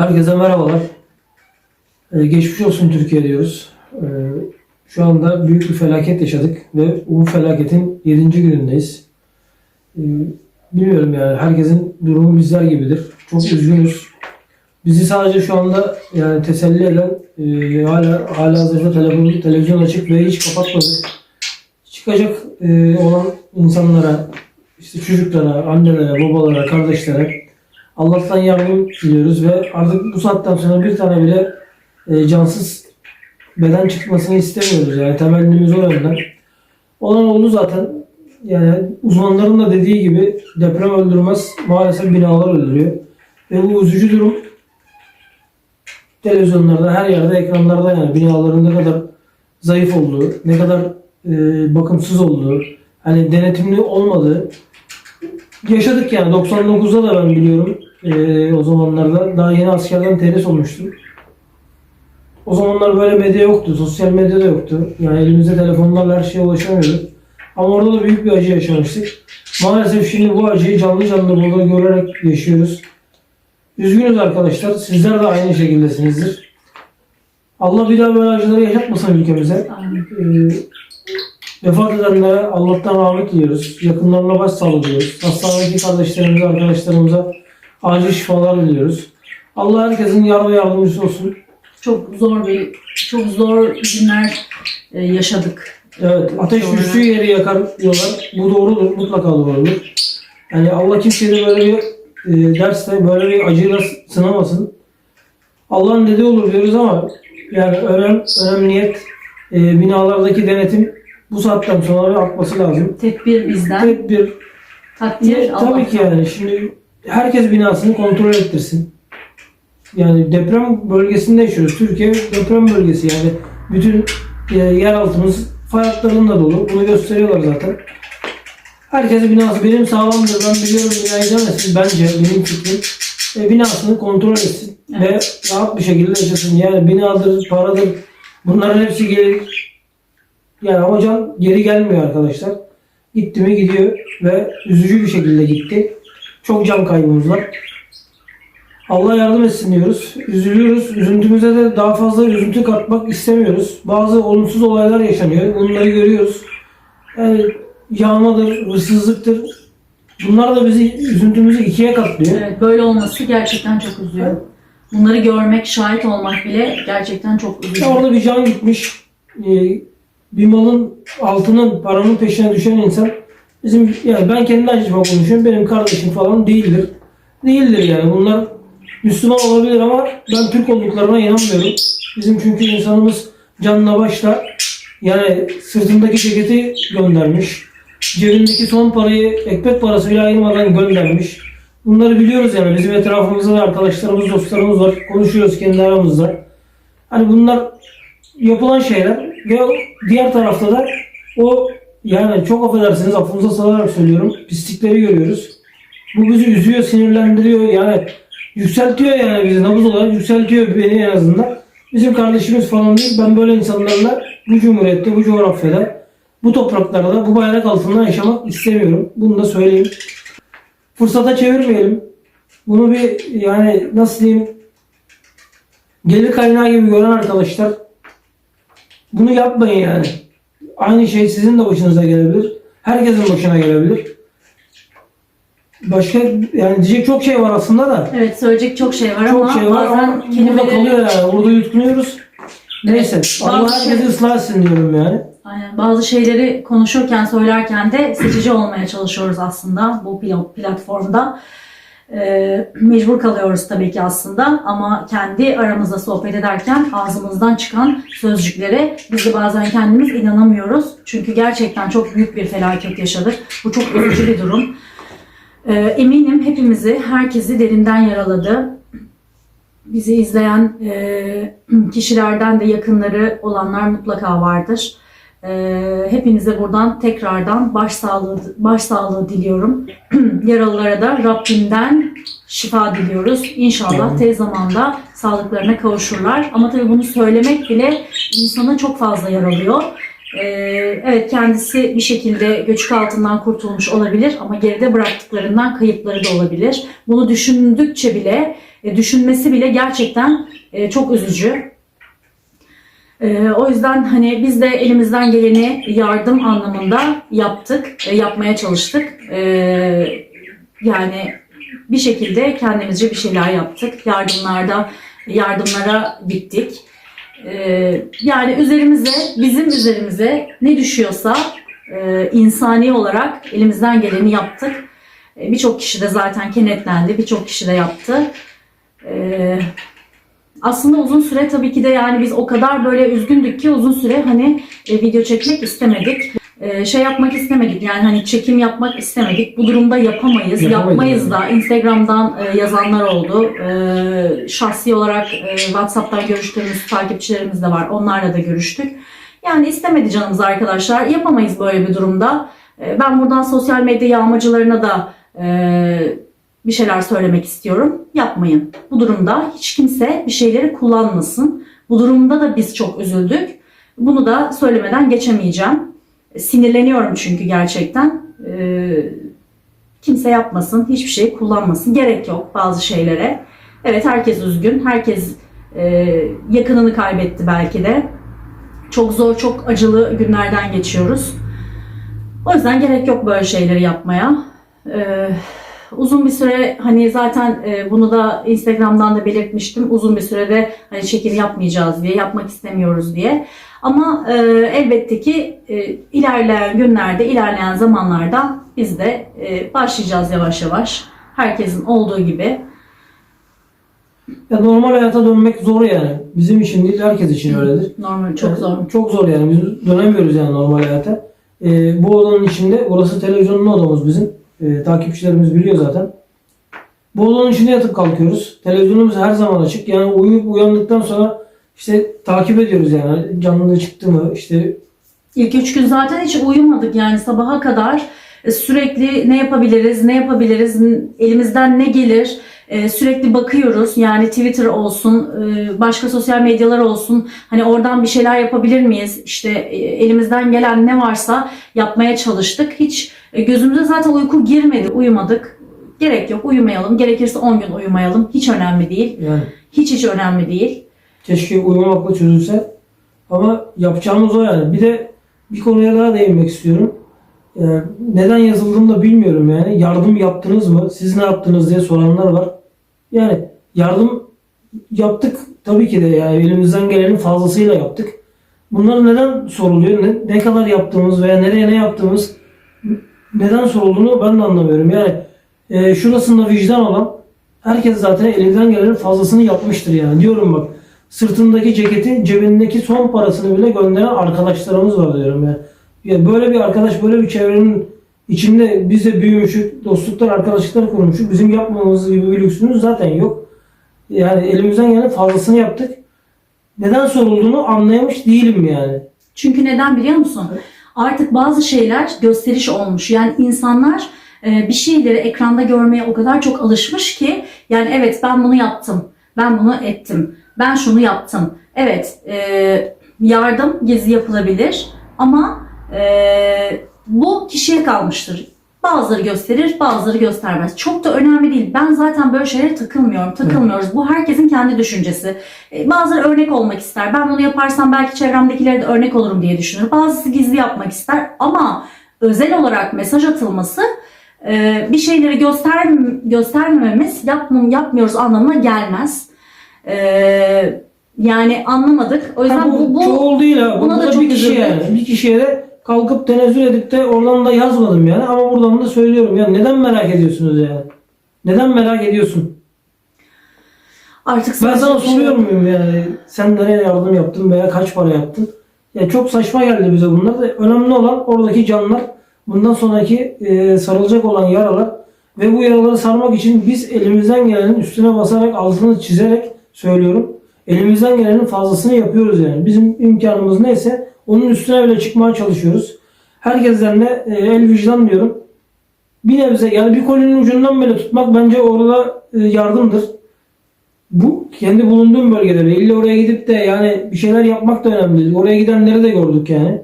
Herkese merhabalar. Ee, geçmiş olsun Türkiye diyoruz. Ee, şu anda büyük bir felaket yaşadık ve bu felaketin 7. günündeyiz. Ee, bilmiyorum yani herkesin durumu bizler gibidir. Çok üzgünüz. Bizi sadece şu anda yani teselli eden e, hala hala hazırda telefon, televizyon açık ve hiç kapatmadık. Çıkacak e, olan insanlara, işte çocuklara, annelere, babalara, kardeşlere Allah'tan yardım diliyoruz ve artık bu saatten sonra bir tane bile e, cansız beden çıkmasını istemiyoruz. Yani temennimiz o yönden. Olan oldu zaten. Yani uzmanların da dediği gibi deprem öldürmez. Maalesef binalar öldürüyor. Ve bu üzücü durum televizyonlarda, her yerde, ekranlarda yani binaların ne kadar zayıf olduğu, ne kadar e, bakımsız olduğu, hani denetimli olmadığı yaşadık yani 99'da da ben biliyorum e, o zamanlarda daha yeni askerden terhis olmuştum. O zamanlar böyle medya yoktu, sosyal medya da yoktu. Yani elimizde telefonlarla her şeye ulaşamıyorduk. Ama orada da büyük bir acı yaşamıştık. Maalesef şimdi bu acıyı canlı canlı burada görerek yaşıyoruz. Üzgünüz arkadaşlar. Sizler de aynı şekildesinizdir. Allah bir daha böyle acıları yaşatmasın ülkemize. Ee, vefat edenlere Allah'tan rahmet diliyoruz. Yakınlarına başsağlığı diliyoruz. Hastanedeki kardeşlerimize, arkadaşlarımıza acil şifalar diliyoruz. Allah herkesin yar ve yardımcısı olsun. Çok zor bir, çok zor günler e, yaşadık. Evet, ateş Sonra- düştüğü yeri yakar diyorlar. Bu doğrudur, mutlaka doğrudur. Yani Allah kimseyi böyle bir e, derste, böyle bir acıyla sınamasın. Allah'ın dediği olur diyoruz ama yani önem, önemliyet, e, binalardaki denetim bu saatten sonra artması lazım. Tedbir bizden, Tedbir, takdir Ya, tabii ki Allah'tan. yani şimdi herkes binasını kontrol ettirsin. Yani deprem bölgesinde yaşıyoruz. Türkiye deprem bölgesi yani bütün e, yer altımız fay hatlarında dolu. Bunu gösteriyorlar zaten. Herkes binası benim sağlamdır ben biliyorum binayı demesin bence benim fikrim. E, binasını kontrol etsin ve rahat bir şekilde yaşasın. Yani binadır, paradır bunların hepsi gelir. Yani ama can geri gelmiyor arkadaşlar. Gitti mi gidiyor ve üzücü bir şekilde gitti. Çok can kaybımız var. Allah yardım etsin diyoruz. Üzülüyoruz. Üzüntümüze de daha fazla üzüntü katmak istemiyoruz. Bazı olumsuz olaylar yaşanıyor. Bunları görüyoruz. Yani yağmadır, hırsızlıktır. Bunlar da bizi üzüntümüzü ikiye katlıyor. Evet, böyle olması gerçekten çok üzüyor. Bunları görmek, şahit olmak bile gerçekten çok üzücü. Ya orada bir can gitmiş. Ee, bir malın, altının, paranın peşine düşen insan bizim yani ben kendi acıma konuşuyorum. Benim kardeşim falan değildir. Değildir yani. Bunlar Müslüman olabilir ama ben Türk olduklarına inanmıyorum. Bizim çünkü insanımız canla başla yani sırtındaki ceketi göndermiş. Cebindeki son parayı ekmek parası bile ayırmadan göndermiş. Bunları biliyoruz yani. Bizim etrafımızda da arkadaşlarımız, dostlarımız var. Konuşuyoruz kendi aramızda. Hani bunlar yapılan şeyler ve diğer tarafta da o yani çok affedersiniz affınıza sığınarak söylüyorum pislikleri görüyoruz. Bu bizi üzüyor, sinirlendiriyor yani yükseltiyor yani bizi nabız olarak yükseltiyor beni en azından. Bizim kardeşimiz falan değil. Ben böyle insanlarla bu cumhuriyette, bu coğrafyada, bu topraklarda, bu bayrak altında yaşamak istemiyorum. Bunu da söyleyeyim. Fırsata çevirmeyelim. Bunu bir yani nasıl diyeyim gelir kaynağı gibi gören arkadaşlar bunu yapmayın yani. Aynı şey sizin de başınıza gelebilir. Herkesin başına gelebilir. Başka yani diyecek çok şey var aslında da. Evet, söyleyecek çok şey var Çok ama şey var bazen ama burada kelimeleri... kalıyor yani. Burada yutkunuyoruz. Neyse. Allah bazı herkesi şey- ıslah etsin diyorum yani. Aynen. Bazı şeyleri konuşurken, söylerken de seçici olmaya çalışıyoruz aslında bu pla- platformda. Ee, mecbur kalıyoruz tabii ki aslında ama kendi aramızda sohbet ederken ağzımızdan çıkan sözcüklere biz de bazen kendimiz inanamıyoruz. Çünkü gerçekten çok büyük bir felaket yaşadık. Bu çok üzücü bir durum. Ee, eminim hepimizi, herkesi derinden yaraladı. Bizi izleyen e, kişilerden de yakınları olanlar mutlaka vardır. Ee, hepinize buradan tekrardan başsağlığı, başsağlığı diliyorum. Yaralılara da Rabbimden şifa diliyoruz. İnşallah tez zamanda sağlıklarına kavuşurlar. Ama tabii bunu söylemek bile insanı çok fazla yaralıyor. Ee, evet kendisi bir şekilde göçük altından kurtulmuş olabilir ama geride bıraktıklarından kayıpları da olabilir. Bunu düşündükçe bile e, düşünmesi bile gerçekten e, çok üzücü. E, o yüzden hani biz de elimizden geleni yardım anlamında yaptık, e, yapmaya çalıştık. E, yani bir şekilde kendimizce bir şeyler yaptık. Yardımlarda, yardımlara gittik. E, yani üzerimize, bizim üzerimize ne düşüyorsa e, insani olarak elimizden geleni yaptık. Birçok kişi de zaten kenetlendi, birçok kişi de yaptı. E, aslında uzun süre tabii ki de yani biz o kadar böyle üzgündük ki uzun süre hani e, video çekmek istemedik. E, şey yapmak istemedik yani hani çekim yapmak istemedik. Bu durumda yapamayız, Yapamayız yapmayız da. Instagram'dan e, yazanlar oldu. E, şahsi olarak e, WhatsApp'tan görüştüğümüz takipçilerimiz de var. Onlarla da görüştük. Yani istemedi canımız arkadaşlar. Yapamayız böyle bir durumda. E, Ben buradan sosyal medya yağmacılarına da e, bir şeyler söylemek istiyorum. Yapmayın. Bu durumda hiç kimse bir şeyleri kullanmasın. Bu durumda da biz çok üzüldük. Bunu da söylemeden geçemeyeceğim. Sinirleniyorum çünkü gerçekten. E, Kimse yapmasın, hiçbir şey kullanmasın. Gerek yok bazı şeylere. Evet herkes üzgün, herkes e, yakınını kaybetti belki de. Çok zor, çok acılı günlerden geçiyoruz. O yüzden gerek yok böyle şeyleri yapmaya. Ee, uzun bir süre hani zaten e, bunu da Instagram'dan da belirtmiştim. Uzun bir sürede hani çekim yapmayacağız diye, yapmak istemiyoruz diye. Ama e, elbette ki e, ilerleyen günlerde, ilerleyen zamanlarda biz de e, başlayacağız yavaş yavaş. Herkesin olduğu gibi. Ya normal hayata dönmek zor yani. Bizim için değil herkes için öyledir. Normal çok Yani zor. Çok zor yani. Biz dönemiyoruz yani normal hayata. Ee, bu odanın içinde, orası televizyonlu odamız bizim. Ee, takipçilerimiz biliyor zaten. Bu odanın içinde yatıp kalkıyoruz. Televizyonumuz her zaman açık. Yani uyuyup uyandıktan sonra işte takip ediyoruz yani. Canlı çıktı mı işte İlk üç gün zaten hiç uyumadık yani sabaha kadar E, sürekli ne yapabiliriz, ne yapabiliriz, elimizden ne gelir E, sürekli bakıyoruz. Yani Twitter olsun, e, başka sosyal medyalar olsun. Hani oradan bir şeyler yapabilir miyiz? İşte e, elimizden gelen ne varsa yapmaya çalıştık. Hiç e, gözümüze zaten uyku girmedi, uyumadık. Gerek yok, uyumayalım. Gerekirse 10 gün uyumayalım. Hiç önemli değil. yani Hiç hiç önemli değil. keşke uyumamakla çözülse. Ama yapacağımız o yani. Bir de bir konuya daha değinmek istiyorum. Ee, neden yazıldığını da bilmiyorum yani. Yardım yaptınız mı? Siz ne yaptınız diye soranlar var. Yani yardım yaptık tabii ki de yani elimizden gelenin fazlasıyla yaptık. Bunlar neden soruluyor? Ne, ne kadar yaptığımız veya nereye ne yaptığımız neden sorulduğunu ben de anlamıyorum. Yani e, şurasında vicdan olan herkes zaten elinden gelenin fazlasını yapmıştır yani. Diyorum bak sırtındaki ceketi cebindeki son parasını bile gönderen arkadaşlarımız var diyorum yani. Ya böyle bir arkadaş böyle bir çevrenin içinde biz de büyümüşük, dostluklar, arkadaşlıklar kurmuşuk. Bizim yapmamamız gibi bir lüksümüz zaten yok. Yani elimizden gelen fazlasını yaptık. Neden sorulduğunu anlayamış değilim yani. Çünkü neden biliyor musun? Artık bazı şeyler gösteriş olmuş. Yani insanlar e, bir şeyleri ekranda görmeye o kadar çok alışmış ki yani evet ben bunu yaptım. Ben bunu ettim. Ben şunu yaptım. Evet e, yardım gezi yapılabilir ama e, bu kişiye kalmıştır. Bazıları gösterir, bazıları göstermez. Çok da önemli değil. Ben zaten böyle şeylere takılmıyorum, takılmıyoruz. Bu herkesin kendi düşüncesi. E, Bazıları örnek olmak ister. Ben bunu yaparsam belki çevremdekilere de örnek olurum diye düşünür. Bazısı gizli yapmak ister ama özel olarak mesaj atılması e, bir şeyleri göster göstermememiz yapmam yapmıyoruz anlamına gelmez. E, yani anlamadık. O yüzden Ha, bu, bu çoğul değil ha. Bu buna da da bir kişi üzüldük. yani. Bir kişiye de kalkıp tenezzül edip de oradan da yazmadım yani. Ama buradan da söylüyorum. Yani neden merak ediyorsunuz yani? Neden merak ediyorsun? artık Ben sana şey soruyor muyum yani? Sen nereye yardım yaptın veya kaç para yaptın? Ya çok saçma geldi bize bunlar. Önemli olan oradaki canlar. Bundan sonraki e, sarılacak olan yaralar. Ve bu yaraları sarmak için biz elimizden gelenin üstüne basarak, altını çizerek söylüyorum. Elimizden gelenin fazlasını yapıyoruz yani. Bizim imkanımız neyse onun üstüne bile çıkmaya çalışıyoruz. Herkesten de e, el vicdan diyorum. Bir nebze yani bir kolinin ucundan bile tutmak bence orada e, yardımdır. Bu kendi bulunduğum bölgede bile. İlla oraya gidip de yani bir şeyler yapmak da önemli. Oraya gidenleri de gördük yani.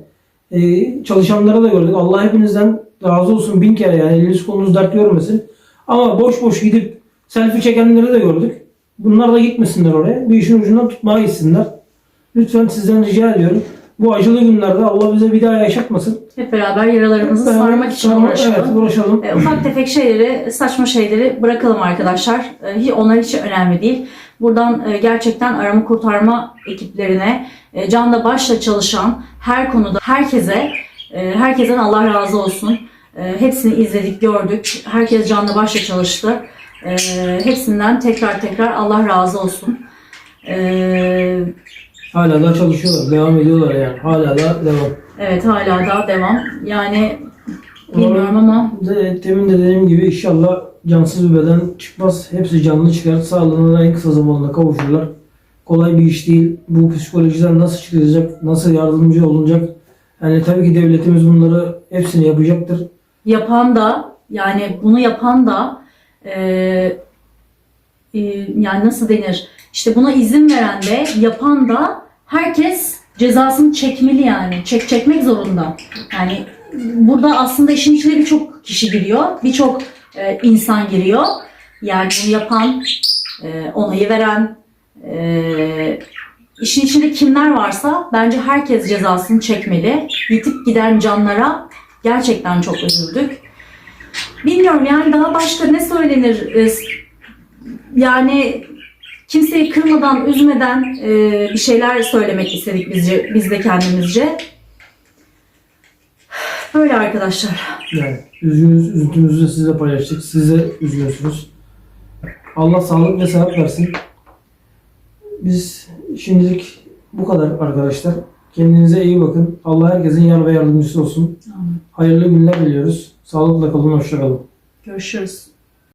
Ee, çalışanları da gördük. Allah hepinizden razı olsun bin kere yani. Eliniz kolunuz dert görmesin. Ama boş boş gidip selfie çekenleri de gördük. Bunlar da gitmesinler oraya. Bir işin ucundan tutmaya gitsinler. Lütfen sizden rica ediyorum. Bu acılı günlerde Allah bize bir daha yaşatmasın. Hep beraber yaralarımızı Beraber sarmak için sarma- uğraşalım. Evet uğraşalım. E, ufak tefek şeyleri, saçma şeyleri bırakalım arkadaşlar. E, onlar hiç önemli değil. Buradan e, gerçekten arama kurtarma ekiplerine, e, canla başla çalışan her konuda herkese, e, herkesten Allah razı olsun. E, hepsini izledik, gördük. Herkes canla başla çalıştı. E, hepsinden tekrar tekrar Allah razı olsun. E, Hala da çalışıyorlar. Devam ediyorlar yani. Hala da devam. evet hala daha devam. Yani bilmiyorum ama De, demin de dediğim gibi inşallah cansız bir beden çıkmaz. Hepsi canlı çıkar. Sağlığına da en kısa zamanda kavuşurlar. Kolay bir iş değil. Bu psikolojiden nasıl çıkılacak, nasıl yardımcı olunacak? Yani tabii ki devletimiz bunları hepsini yapacaktır. yapan da yani bunu yapan da e, e, yani nasıl denir işte buna izin veren de yapan da herkes cezasını çekmeli yani. Çek çekmek zorunda. Yani burada aslında işin içine birçok kişi giriyor. Birçok e, insan giriyor. Yani yapan e, onayı veren e, işin içinde kimler varsa bence herkes cezasını çekmeli. Yitip giden canlara gerçekten çok üzüldük. Bilmiyorum yani daha başka ne söylenir? Ee, Yani kimseyi kırmadan, üzmeden e, bir şeyler söylemek istedik bizce, biz de kendimizce. Böyle arkadaşlar. Yani üzgünüz, üzüntümüzü de sizle paylaştık. Siz de üzgünsünüz. Allah sağlık ve sıhhat versin. Biz şimdilik bu kadar arkadaşlar. Kendinize iyi bakın. Allah herkesin yar ve yardımcısı olsun. Hayırlı günler diliyoruz. Sağlıkla kalın, hoşça kalın. Görüşürüz.